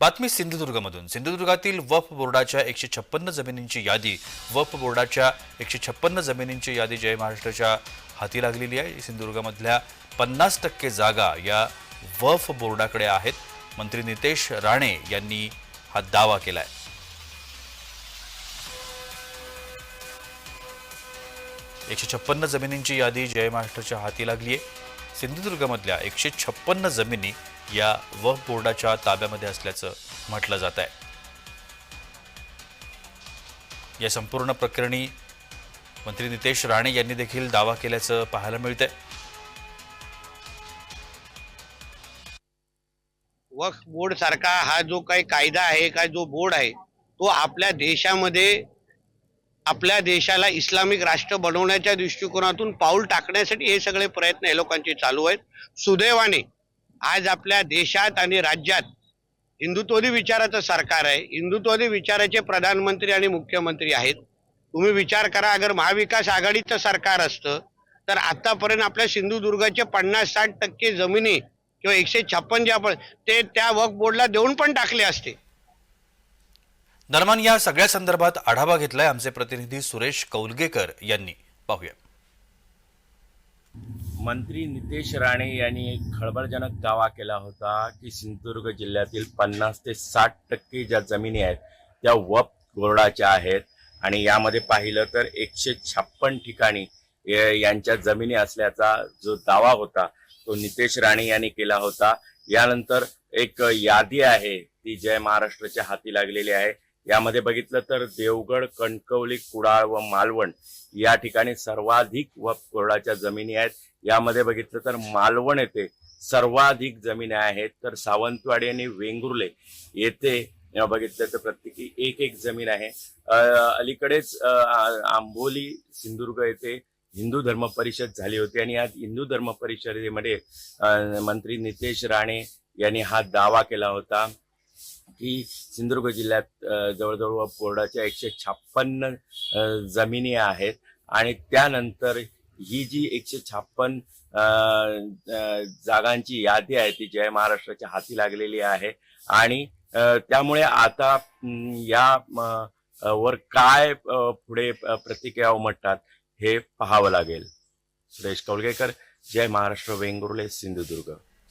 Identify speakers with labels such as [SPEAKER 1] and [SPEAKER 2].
[SPEAKER 1] बातमी सिंधुदुर्गमधून. सिंधुदुर्गातील वफ बोर्डाच्या एकशे छप्पन्न जमिनींची यादी. वफ बोर्डाच्या एकशे छप्पन्न जमिनींची यादी जय महाराष्ट्राच्या हाती लागलेली आहे. सिंधुदुर्गामधल्या पन्नास टक्के जागा या वफ बोर्डाकडे आहेत. मंत्री नितेश राणे यांनी हा दावा केला आहे एकशे छप्पन्न जमिनींची यादी जय महाराष्ट्राच्या हाती लागली आहे. सिंधुदुर्गमधल्या एकशे छप्पन्न जमिनी या वफ बोर्डाच्या ताब्यामध्ये असल्याचं म्हटलं जात आहे. या संपूर्ण प्रकरणी मंत्री नितेश राणे यांनी देखील दावा केल्याचं पाहायला मिळतंय.
[SPEAKER 2] वक्फ बोर्ड सारखा हा जो काही कायदा आहे काय जो बोर्ड आहे तो आपल्या देशामध्ये आपल्या देशाला इस्लामिक राष्ट्र बनवण्याच्या दृष्टिकोनातून पाऊल टाकण्यासाठी हे सगळे प्रयत्न हे लोकांचे चालू आहेत. सुदैवाने आज आपल्या देशात आणि राज्यात हिंदुत्ववादी विचाराचं सरकार आहे. हिंदुत्ववादी विचाराचे प्रधानमंत्री आणि मुख्यमंत्री आहेत. तुम्ही विचार करा अगर महाविकास आघाडीचं सरकार असतं तर आतापर्यंत आपल्या सिंधुदुर्गाचे पन्नास साठ टक्के जमिनी किंवा एकशे छप्पन जे आपण ते त्या वक्फ बोर्डला देऊन पण टाकले असते.
[SPEAKER 1] दरम्यान या सगळ्या संदर्भात आढावा घेतलाय आमचे प्रतिनिधी सुरेश कौलगेकर यांनी. पाहूया.
[SPEAKER 3] मंत्री नितेश राणे यांनी एक खळबळजनक दावा केला होता की सिंधुदुर्ग जिल्ह्यातील पन्नास ते साठ टक्के ज्या जमिनी आहेत त्या वप बोर्डाच्या आहेत. आणि यामध्ये पाहिलं तर एकशे छप्पन ठिकाणी यांच्या जमिनी असल्याचा जो दावा होता तो नितेश राणे यांनी केला होता. यानंतर एक यादी आहे ती जय महाराष्ट्राच्या हाती लागलेली आहे. यामध्ये बघितलं तर देवगड कणकवली कुडाळ व मालवण या ठिकाणी सर्वाधिक व कोरडाच्या जमिनी आहेत. यामध्ये बघितलं तर मालवण येथे सर्वाधिक जमिनी आहेत. तर सावंतवाडी आणि वेंगुर्ले येथे बघितलं तर प्रत्येकी एक एक जमीन आहे. अलीकडेच आंबोली सिंधुदुर्ग येथे हिंदू धर्म परिषद झाली होती आणि या हिंदू धर्म परिषदेमध्ये मंत्री नितेश राणे यांनी हा दावा केला होता. की सिंधुदुर्ग जिल्ह्यात जवळजवळ बोर्डाच्या एकशे छाप्पन्न जमिनी आहेत. आणि त्यानंतर ही जी एकशे छाप्पन जागांची यादी आहे ती जय महाराष्ट्राच्या हाती लागलेली आहे. आणि त्यामुळे आता या वर काय पुढे प्रतिक्रिया उमटतात हे पाहावं लागेल. सुरेश कौलगेकर जय महाराष्ट्र वेंगुर्ले सिंधुदुर्ग.